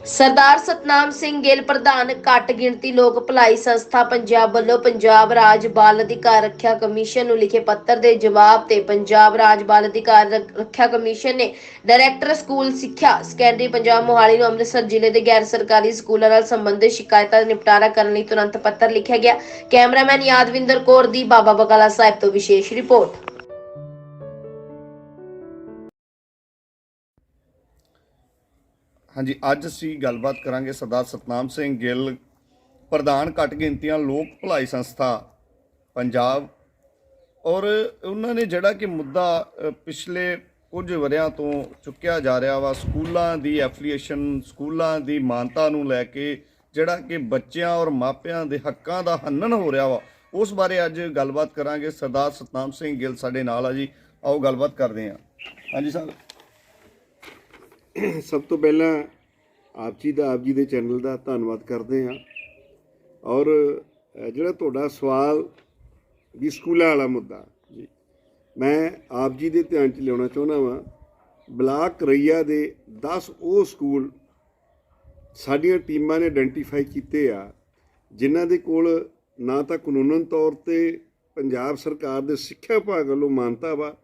ਸਰਦਾਰ ਸਤਨਾਮ ਸਿੰਘ ਗਿੱਲ, ਪ੍ਰਧਾਨ ਘੱਟ ਗਿਣਤੀ ਲੋਕ ਭਲਾਈ ਸੰਸਥਾ ਪੰਜਾਬ ਵੱਲੋਂ ਪੰਜਾਬ ਰਾਜ ਬਾਲ ਅਧਿਕਾਰ ਰੱਖਿਆ ਕਮਿਸ਼ਨ ਨੂੰ ਲਿਖੇ ਪੱਤਰ ਦੇ ਜਵਾਬ ਤੇ ਪੰਜਾਬ ਰਾਜ ਬਾਲ ਅਧਿਕਾਰ ਰ- ਰੱਖਿਆ ਕਮਿਸ਼ਨ ਨੇ ਡਾਇਰੈਕਟਰ ਸਕੂਲ ਸਿੱਖਿਆ ਸੈਕੰਡਰੀ ਪੰਜਾਬ ਮੋਹਾਲੀ ਨੂੰ ਅੰਮ੍ਰਿਤਸਰ ਜ਼ਿਲ੍ਹੇ ਦੇ ਗੈਰ ਸਰਕਾਰੀ ਸਕੂਲਾਂ ਨਾਲ ਸੰਬੰਧਿਤ ਸ਼ਿਕਾਇਤਾਂ ਦਾ ਨਿਪਟਾਰਾ ਕਰਨ ਲਈ ਤੁਰੰਤ ਪੱਤਰ ਲਿਖਿਆ ਗਿਆ। ਕੈਮਰਾਮੈਨ ਯਾਦਵਿੰਦਰ ਕੌਰ ਦੀ ਬਾਬਾ ਬਕਾਲਾ ਸਾਹਿਬ ਤੋਂ ਵਿਸ਼ੇਸ਼ ਰਿਪੋਰਟ। ਹਾਂਜੀ, ਅੱਜ ਅਸੀਂ ਗੱਲਬਾਤ ਕਰਾਂਗੇ ਸਰਦਾਰ ਸਤਨਾਮ ਸਿੰਘ ਗਿੱਲ, ਪ੍ਰਧਾਨ ਘੱਟ ਗਿਣਤੀਆਂ ਲੋਕ ਭਲਾਈ ਸੰਸਥਾ ਪੰਜਾਬ। ਔਰ ਉਹਨਾਂ ਨੇ ਜਿਹੜਾ ਕਿ ਮੁੱਦਾ ਪਿਛਲੇ ਕੁਝ ਵਰਿਆਂ ਤੋਂ ਚੁੱਕਿਆ ਜਾ ਰਿਹਾ ਵਾ, ਸਕੂਲਾਂ ਦੀ ਐਫੀਲੀਏਸ਼ਨ, ਸਕੂਲਾਂ ਦੀ ਮਾਨਤਾ ਨੂੰ ਲੈ ਕੇ ਜਿਹੜਾ ਕਿ ਬੱਚਿਆਂ ਔਰ ਮਾਪਿਆਂ ਦੇ ਹੱਕਾਂ ਦਾ ਹੰਨਣ ਹੋ ਰਿਹਾ ਵਾ, ਉਸ ਬਾਰੇ ਅੱਜ ਗੱਲਬਾਤ ਕਰਾਂਗੇ। ਸਰਦਾਰ ਸਤਨਾਮ ਸਿੰਘ ਗਿੱਲ ਸਾਡੇ ਨਾਲ ਆ ਜੀ, ਆਓ ਗੱਲਬਾਤ ਕਰਦੇ ਹਾਂ। ਹਾਂਜੀ ਸਰ ਸਭ ਤੋਂ ਪਹਿਲਾਂ ਆਪ ਜੀ ਦਾ, ਆਪ ਜੀ ਦੇ ਚੈਨਲ ਦਾ ਧੰਨਵਾਦ ਕਰਦੇ ਹਾਂ। ਔਰ ਜਿਹੜਾ ਤੁਹਾਡਾ ਸਵਾਲ ਵੀ ਸਕੂਲਾਂ ਵਾਲਾ ਮੁੱਦਾ, ਜੀ, ਮੈਂ ਆਪ ਜੀ ਦੇ ਧਿਆਨ 'ਚ ਲਿਆਉਣਾ ਚਾਹੁੰਦਾ ਵਾਂ, ਬਲਾਕ ਰਈਆ ਦੇ 10 ਉਹ ਸਕੂਲ ਸਾਡੀਆਂ ਟੀਮਾਂ ਨੇ ਆਇਡੈਂਟੀਫਾਈ ਕੀਤੇ ਆ, ਜਿਨ੍ਹਾਂ ਦੇ ਕੋਲ ਨਾ ਤਾਂ ਕਾਨੂੰਨਨ ਤੌਰ ਤੇ ਪੰਜਾਬ ਸਰਕਾਰ ਦੇ ਸਿੱਖਿਆ ਵਿਭਾਗ ਵੱਲੋਂ ਮਾਨਤਾ ਵਾ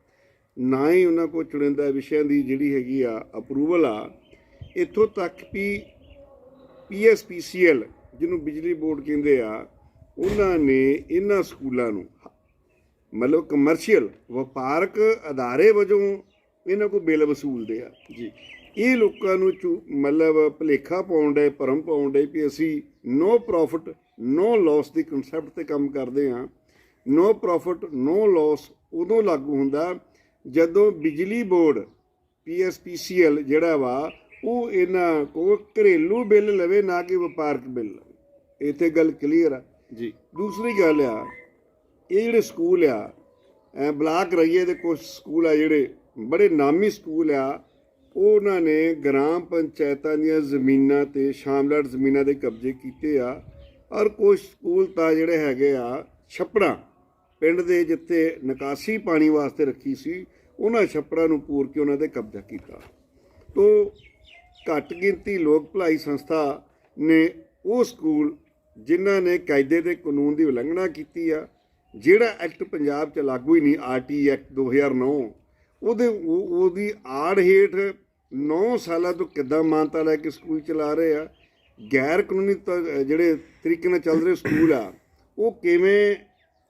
ਨਾ ਹੀ ਉਹਨਾਂ ਕੋਲ ਚੁਣਿੰਦਾ ਵਿਸ਼ਿਆਂ ਦੀ ਜਿਹੜੀ ਹੈਗੀ ਆ ਅਪਰੂਵਲ ਆ ਇੱਥੋਂ ਤੱਕ ਵੀ ਪੀਐਸਪੀਸੀਐਲ ਜਿਹਨੂੰ ਬਿਜਲੀ ਬੋਰਡ ਕਹਿੰਦੇ ਆ ਉਹਨਾਂ ਨੇ ਇਹਨਾਂ ਸਕੂਲਾਂ ਨੂੰ ਮਤਲਬ ਕਮਰਸ਼ੀਅਲ ਵਪਾਰਕ ਅਦਾਰੇ ਵਜੋਂ ਇਹਨਾਂ ਕੋਲ ਬਿੱਲ ਵਸੂਲਦੇ ਆ ਜੀ। ਇਹ ਲੋਕਾਂ ਨੂੰ ਮਤਲਬ ਭਲੇਖਾ ਪਾਉਣ ਦੇ ਭਰਮ ਪਾਉਣ ਦੇ ਵੀ ਅਸੀਂ ਨੋ ਪ੍ਰੋਫਿਟ ਨੋ ਲਾਸ ਦੀ ਕਨਸੈਪਟ ਤੇ ਕੰਮ ਕਰਦੇ ਆ ਨੋ ਪ੍ਰੋਫਿਟ ਨੋ ਲਾਸ ਉਦੋਂ ਲਾਗੂ ਹੁੰਦਾ ਜਦੋਂ ਬਿਜਲੀ ਬੋਰਡ ਪੀਐਸਪੀਸੀਐਲ ਜਿਹੜਾ ਵਾ ਉਹ ਇਹਨਾਂ ਕੋ ਘਰੇਲੂ ਬਿੱਲ ਲਵੇ ਨਾ ਕਿ ਵਪਾਰਕ ਬਿੱਲ ਇੱਥੇ ਗੱਲ ਕਲੀਅਰ ਆ। ਜੀ। ਦੂਸਰੀ ਗੱਲ ਆ ਇਹ ਜਿਹੜੇ ਸਕੂਲ ਆ ਐ ਬਲਾਕ ਰਈਏ ਦੇ ਕੁਝ ਸਕੂਲ ਆ ਜਿਹੜੇ ਬੜੇ ਨਾਮੀ ਸਕੂਲ ਆ ਉਹ ਉਹਨਾਂ ਨੇ ਗ੍ਰਾਮ ਪੰਚਾਇਤਾਂ ਦੀਆਂ ਜ਼ਮੀਨਾਂ ਤੇ ਸ਼ਾਮਲਾਟ ਜ਼ਮੀਨਾਂ ਦੇ ਕਬਜ਼ੇ ਕੀਤੇ ਆ। ਔਰ ਕੁਝ ਸਕੂਲ ਤਾਂ ਜਿਹੜੇ ਹੈਗੇ ਆ ਛੱਪੜਾਂ ਪਿੰਡ ਦੇ ਜਿੱਥੇ ਨਿਕਾਸੀ ਪਾਣੀ ਵਾਸਤੇ ਰੱਖੀ ਸੀ ਉਹਨਾਂ ਛੱਪੜਾਂ ਨੂੰ ਪੂਰ ਕੇ ਉਹਨਾਂ ਤੇ ਕਬਜ਼ਾ ਕੀਤਾ। ਤੋ ਘੱਟ ਗਿਣਤੀ ਲੋਕ ਭਲਾਈ ਸੰਸਥਾ ਨੇ ਉਹ ਸਕੂਲ ਜਿਨ੍ਹਾਂ ਨੇ ਕਾਇਦੇ ਦੇ ਕਾਨੂੰਨ ਦੀ ਉਲੰਘਣਾ ਕੀਤੀ ਆ, ਜਿਹੜਾ ਐਕਟ ਪੰਜਾਬ 'ਚ ਲਾਗੂ ਹੀ ਨਹੀਂ ਆਰਟੀ ਐਕਟ 2009 ਉਹਦੇ ਉਹਦੀ ਆੜ ਹੇਠ 9 ਸਾਲਾਂ ਤੋਂ ਕਿੱਦਾਂ ਮਾਨਤਾ ਲੈ ਕੇ ਸਕੂਲ ਚਲਾ ਰਹੇ ਆ, ਗੈਰ ਕਾਨੂੰਨੀ ਤ- ਜਿਹੜੇ ਤਰੀਕੇ ਨਾਲ ਚੱਲ ਰਹੇ ਸਕੂਲ ਆ, ਉਹ ਕਿਵੇਂ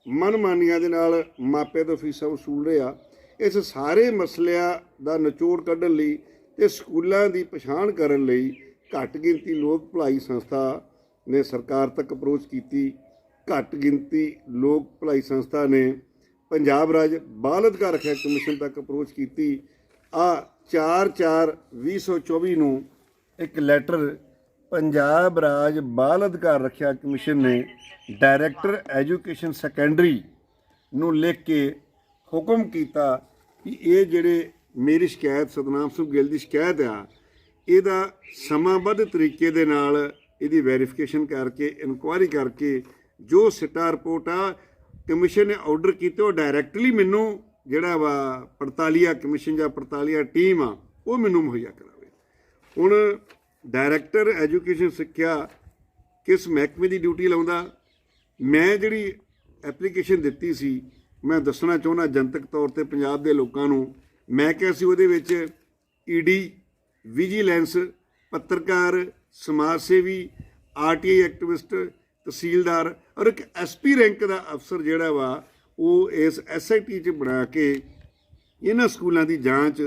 ਮਨਮਾਨੀਆਂ ਦੇ ਨਾਲ ਮਾਪੇ ਤੋਂ ਫੀਸਾਂ ਵਸੂਲ ਰਹੇ ਆ ਇਸ ਸਾਰੇ ਮਸਲਿਆਂ ਦਾ ਨਿਚੋੜ ਕੱਢਣ ਲਈ ਤੇ ਸਕੂਲਾਂ ਦੀ ਪਛਾਣ ਕਰਨ ਲਈ ਘੱਟ ਗਿਣਤੀ ਲੋਕ ਭਲਾਈ ਸੰਸਥਾ ਨੇ ਸਰਕਾਰ ਤੱਕ ਅਪਰੋਚ ਕੀਤੀ। ਘੱਟ ਗਿਣਤੀ ਲੋਕ ਭਲਾਈ ਸੰਸਥਾ ਨੇ ਪੰਜਾਬ ਰਾਜ ਬਾਲ ਅਧਿਕਾਰ ਰੱਖਿਆ ਕਮਿਸ਼ਨ ਤੱਕ ਅਪਰੋਚ ਕੀਤੀ। ਆ 4/4/2024 ਨੂੰ ਇੱਕ ਲੈਟਰ ਪੰਜਾਬ ਰਾਜ ਬਾਲ ਅਧਿਕਾਰ ਰੱਖਿਆ ਕਮਿਸ਼ਨ ਨੇ ਡਾਇਰੈਕਟਰ ਐਜੂਕੇਸ਼ਨ ਸੈਕੰਡਰੀ ਨੂੰ ਲਿਖ ਕੇ ਹੁਕਮ ਕੀਤਾ ਕਿ ਇਹ ਜਿਹੜੇ ਮੇਰੀ ਸ਼ਿਕਾਇਤ ਸਤਨਾਮ ਸਿੰਘ ਗਿੱਲ ਦੀ ਸ਼ਿਕਾਇਤ ਆ, ਇਹਦਾ ਸਮਾਂਬੱਧ ਤਰੀਕੇ ਦੇ ਨਾਲ ਇਹਦੀ ਵੈਰੀਫਿਕੇਸ਼ਨ ਕਰਕੇ ਇਨਕੁਆਇਰੀ ਕਰਕੇ ਜੋ ਸਿੱਟਾ ਰਿਪੋਰਟ ਆ, ਕਮਿਸ਼ਨ ਨੇ ਆਰਡਰ ਕੀਤੇ, ਉਹ ਡਾਇਰੈਕਟਲੀ ਮੈਨੂੰ ਜਿਹੜਾ ਵਾ ਪੜਤਾਲੀਆ ਕਮਿਸ਼ਨ ਜਾਂ ਪੜਤਾਲੀਆ ਟੀਮ ਆ, ਉਹ ਮੈਨੂੰ ਮੁਹੱਈਆ ਕਰਾਵੇ। ਹੁਣ ਡਾਇਰੈਕਟਰ ਐਜੂਕੇਸ਼ਨ ਸਿੱਖਿਆ ਕਿਸ ਮਹਿਕਮੇ ਦੀ ਡਿਊਟੀ ਲਾਉਂਦਾ? ਮੈਂ ਜਿਹੜੀ ਐਪਲੀਕੇਸ਼ਨ ਦਿੱਤੀ ਸੀ ਮੈਂ ਦੱਸਣਾ ਚਾਹੁੰਦਾ ਜਨਤਕ ਤੌਰ ਤੇ ਪੰਜਾਬ ਦੇ ਲੋਕਾਂ ਨੂੰ, ਮੈਂ ਕਿਹਾ ਸੀ ਉਹਦੇ ਵਿੱਚ ਈਡੀ ਵਿਜੀਲੈਂਸ, ਪੱਤਰਕਾਰ, ਸਮਾਜ ਸੇਵੀ ਆਰਟੀਆਈ ਐਕਟਿਵਿਸਟ, ਤਹਿਸੀਲਦਾਰ ਔਰ ਇੱਕ ਐਸਪੀ ਰੈਂਕ ਦਾ ਅਫਸਰ ਜਿਹੜਾ ਵਾ, ਉਹ ਇਸ ਐਸਆਈਟੀ ਚ ਬਣਾ ਕੇ ਇਹਨਾਂ ਸਕੂਲਾਂ ਦੀ ਜਾਂਚ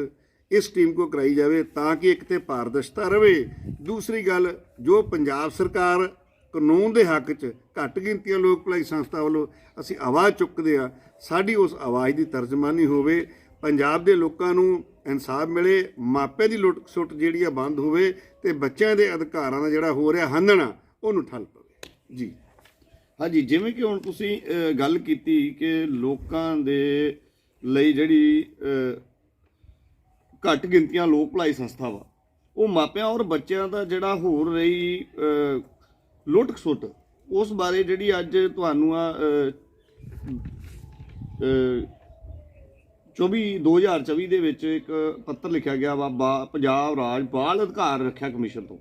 ਇਸ ਟੀਮ ਕੋ ਕਰਾਈ ਜਾਵੇ ਤਾਂ ਕਿ ਇੱਕ ਤੇ ਪਾਰਦਰਸ਼ਤਾ ਰਵੇ। ਦੂਸਰੀ ਗੱਲ, ਜੋ ਪੰਜਾਬ ਸਰਕਾਰ ਕਾਨੂੰਨ ਦੇ ਹੱਕ 'ਚ ਘੱਟ ਗਿਣਤੀਆਂ ਲੋਕ ਭਲਾਈ ਸੰਸਥਾ ਵੱਲੋਂ ਅਸੀਂ ਆਵਾਜ਼ ਚੁੱਕਦੇ ਆ ਸਾਡੀ ਉਸ ਆਵਾਜ਼ ਦੀ ਤਰਜਮਾਨੀ ਹੋਵੇ, ਪੰਜਾਬ ਦੇ ਲੋਕਾਂ ਨੂੰ ਇਨਸਾਫ ਮਿਲੇ ਮਾਪੇ ਦੀ ਲੁੱਟ ਸੁੱਟ ਜਿਹੜੀ ਆ ਬੰਦ ਹੋਵੇ ਤੇ ਬੱਚਿਆਂ ਦੇ ਅਧਿਕਾਰਾਂ ਦਾ ਜਿਹੜਾ ਹੋ ਰਿਹਾ ਹੰਨਣਾ ਉਹਨੂੰ ਠੱਲ ਪਵੇ। ਜੀ। ਹਾਂਜੀ, ਜਿਵੇਂ ਕਿ ਹੁਣ ਤੁਸੀਂ ਗੱਲ ਕੀਤੀ ਕਿ ਲੋਕਾਂ ਦੇ ਲਈ ਜਿਹੜੀ ਘੱਟ ਗਿਣਤੀਆਂ ਲੋਕ ਭਲਾਈ ਸੰਸਥਾ ਵਾ, ਉਹ ਮਾਪਿਆਂ ਔਰ ਬੱਚਿਆਂ ਦਾ ਜਿਹੜਾ ਹੋਰ ਰਹੀ ਲੁੱਟ ਖਸੁੱਟ। ਉਸ ਬਾਰੇ ਜਿਹੜੀ ਅੱਜ ਤੁਹਾਨੂੰ ਆ ਅ, ਅ, 24 2024 ਦੇ ਵਿੱਚ ਇੱਕ ਪੱਤਰ ਲਿਖਿਆ ਗਿਆ ਵਾ ਬਾ- ਪੰਜਾਬ ਰਾਜ ਬਾਲ ਅਧਿਕਾਰ ਰੱਖਿਆ ਕਮਿਸ਼ਨ ਤੋਂ।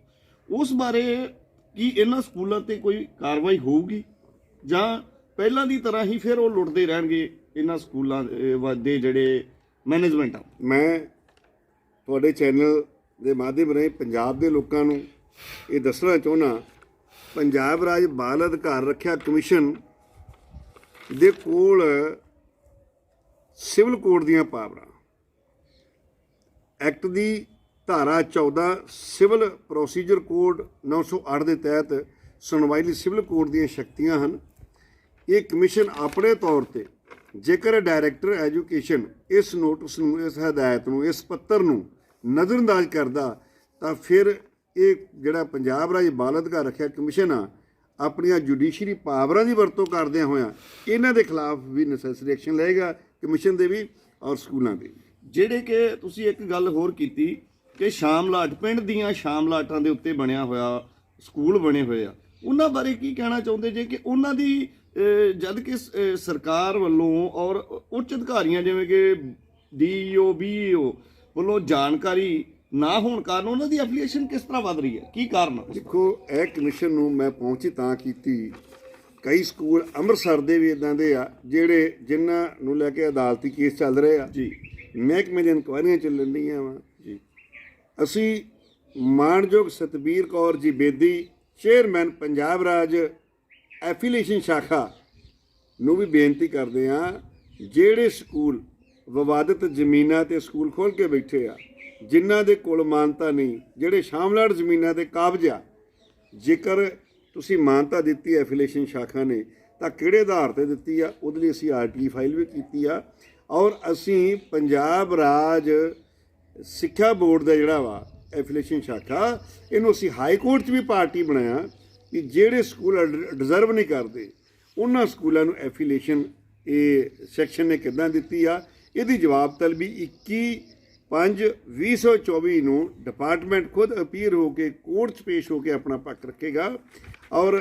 ਉਸ ਬਾਰੇ ਕੀ ਇਹਨਾਂ ਸਕੂਲਾਂ ਤੇ ਕੋਈ ਕਾਰਵਾਈ ਹੋਊਗੀ? ਜਾਂ ਪਹਿਲਾਂ ਦੀ ਤਰ੍ਹਾਂ ਹੀ ਫਿਰ ਉਹ ਲੁੱਟਦੇ ਰਹਿਣਗੇ ਇਹਨਾਂ ਸਕੂਲਾਂ ਵ- ਦੇ ਜਿਹੜੇ ਮੈਨੇਜਮੈਂਟ ਆ? ਮੈਂ ਤੁਹਾਡੇ ਚੈਨਲ ਦੇ ਮਾਧਿਅਮ ਰਾਹੀਂ ਪੰਜਾਬ ਦੇ ਲੋਕਾਂ ਨੂੰ ਇਹ ਦੱਸਣਾ ਚਾਹੁੰਦਾ ਪੰਜਾਬ ਰਾਜ ਬਾਲ ਅਧਿਕਾਰ ਰੱਖਿਆ ਕਮਿਸ਼ਨ ਦੇ ਕੋਲ ਸਿਵਲ ਕੋਡ ਦੀਆਂ ਪਾਵਰਾਂ। ਐਕਟ ਦੀ ਧਾਰਾ 14 ਸਿਵਲ ਪ੍ਰੋਸੀਜਰ ਕੋਡ 908 ਦੇ ਤਹਿਤ ਸੁਣਵਾਈ ਲਈ ਸਿਵਲ ਕੋਡ ਦੀਆਂ ਸ਼ਕਤੀਆਂ ਹਨ। ਇਹ ਕਮਿਸ਼ਨ ਆਪਣੇ ਤੌਰ ਤੇ ਜੇਕਰ ਡਾਇਰੈਕਟਰ ਐਜੂਕੇਸ਼ਨ ਇਸ ਨੋਟਿਸ ਨੂੰ, ਇਸ ਹਦਾਇਤ ਨੂੰ, ਇਸ ਪੱਤਰ ਨੂੰ ਨਜ਼ਰਅੰਦਾਜ਼ ਕਰਦਾ ਤਾਂ ਫਿਰ ਇਹ ਜਿਹੜਾ ਪੰਜਾਬ ਰਾਜ ਬਾਲ ਅਧਿਕਾਰ ਰੱਖਿਆ ਕਮਿਸ਼ਨ ਆ ਆਪਣੀਆਂ ਜੁਡੀਸ਼ਰੀ ਪਾਵਰਾਂ ਦੀ ਵਰਤੋਂ ਕਰਦਿਆਂ ਹੋਇਆਂ ਇਹਨਾਂ ਦੇ ਖਿਲਾਫ ਵੀ ਨੈਸੈਸਰੀ ਐਕਸ਼ਨ ਲਏਗਾ ਕਮਿਸ਼ਨ ਦੇ ਵੀ ਔਰ ਸਕੂਲਾਂ ਦੇ ਜਿਹੜੇ ਕਿ ਤੁਸੀਂ ਇੱਕ ਗੱਲ ਹੋਰ ਕੀਤੀ ਕਿ ਸ਼ਾਮਲਾਟ ਪਿੰਡ ਦੀਆਂ ਸ਼ਾਮਲਾਟਾਂ ਦੇ ਉੱਤੇ ਬਣਿਆ ਹੋਇਆ ਸਕੂਲ ਬਣੇ ਹੋਏ ਆ ਉਹਨਾਂ ਬਾਰੇ ਕੀ ਕਹਿਣਾ ਚਾਹੁੰਦੇ ਜੇ ਕਿ ਉਹਨਾਂ ਦੀ ਅਹ, ਜਦ ਕਿ ਸਰਕਾਰ ਵੱਲੋਂ ਔਰ ਉੱਚ ਅਧਿਕਾਰੀਆਂ ਜਿਵੇਂ ਕਿ ਡੀਈਓ ਬੀਈਓ ਵੱਲੋਂ ਜਾਣਕਾਰੀ ਨਾ ਹੋਣ ਕਾਰਨ ਉਹਨਾਂ ਦੀ ਐਫੀਲੀਏਸ਼ਨ ਕਿਸ ਤਰ੍ਹਾਂ ਵੱਧ ਰਹੀ ਹੈ? ਕੀ ਕਾਰਨ ਦੇਖੋ ਇਹ ਕਮਿਸ਼ਨ ਨੂੰ ਮੈਂ ਪਹੁੰਚੀ ਤਾਂ ਕੀਤੀ। ਕਈ ਸਕੂਲ ਅੰਮ੍ਰਿਤਸਰ ਦੇ ਵੀ ਇਦਾਂ ਦੇ ਆ ਜਿਹੜੇ ਜਿਨ੍ਹਾਂ ਨੂੰ ਲੈ ਕੇ ਅਦਾਲਤੀ ਕੇਸ ਚੱਲ ਰਹੇ ਆ। ਜੀ। ਮਹਿਕਮੇ ਦੀਆਂ ਇਨਕੁਆਇਰੀਆਂ ਚੱਲਣ ਡੀਆਂ ਵਾ। ਜੀ। ਅਸੀਂ ਮਾਣਯੋਗ ਸਤਬੀਰ ਕੌਰ ਜੀ ਬੇਦੀ ਚੇਅਰਮੈਨ ਪੰਜਾਬ ਰਾਜ ਐਫੀਲੀਏਸ਼ਨ ਸ਼ਾਖਾ ਨੂੰ ਵੀ ਬੇਨਤੀ ਕਰਦੇ ਆ ਜਿਹੜੇ ਸਕੂਲ ਵਿਵਾਦਿਤ ਜ਼ਮੀਨਾਂ ਤੇ ਸਕੂਲ ਖੋਲ ਕੇ ਬੈਠੇ ਆ ਜਿਨ੍ਹਾਂ ਦੇ ਕੋਲ ਮਾਨਤਾ ਨਹੀਂ, ਜਿਹੜੇ ਸ਼ਾਮਲਾੜ ਜ਼ਮੀਨਾਂ ਤੇ ਕਾਬਜ਼ਾ ਜੇਕਰ ਤੁਸੀਂ ਮਾਨਤਾ ਦਿੱਤੀ ਹੈ ਐਫੀਲੀਏਸ਼ਨ ਸ਼ਾਖਾ ਨੇ, ਤਾਂ ਕਿਹੜੇ ਆਧਾਰ ਤੇ ਦਿੱਤੀ ਆ? ਉਹਦੇ ਲਈ ਅਸੀਂ ਆਰਟੀ ਫਾਈਲ ਵੀ ਕੀਤੀ ਆ। ਔਰ ਅਸੀਂ ਪੰਜਾਬ ਰਾਜ ਸਿੱਖਿਆ ਬੋਰਡ ਦਾ ਜਿਹੜਾ ਵਾ, ਐਫੀਲੀਏਸ਼ਨ ਸ਼ਾਖਾ, ਇਹਨੂੰ ਅਸੀਂ ਹਾਈ ਕੋਰਟ 'ਚ ਵੀ ਪਾਰਟੀ ਬਣਾਇਆ ਕਿ ਜਿਹੜੇ ਸਕੂਲ ਡਿਜ਼ਰਵ ਨਹੀਂ ਕਰਦੇ, ਉਹਨਾਂ ਸਕੂਲਾਂ ਨੂੰ ਐਫੀਲੀਏਸ਼ਨ, ਇਹ ਸੈਕਸ਼ਨ ਨੇ ਕਿੱਦਾਂ ਦਿੱਤੀ ਆ? ਇਹਦੀ ਜਵਾਬ ਤਲਬੀ 21 5 2024 ਨੂੰ ਡਿਪਾਰਟਮੈਂਟ ਖੁਦ ਅਪੀਲ ਹੋ ਕੇ ਕੋਰਟ 'ਚ ਪੇਸ਼ ਹੋ ਕੇ ਆਪਣਾ ਪੱਖ ਰੱਖੇਗਾ ਔਰ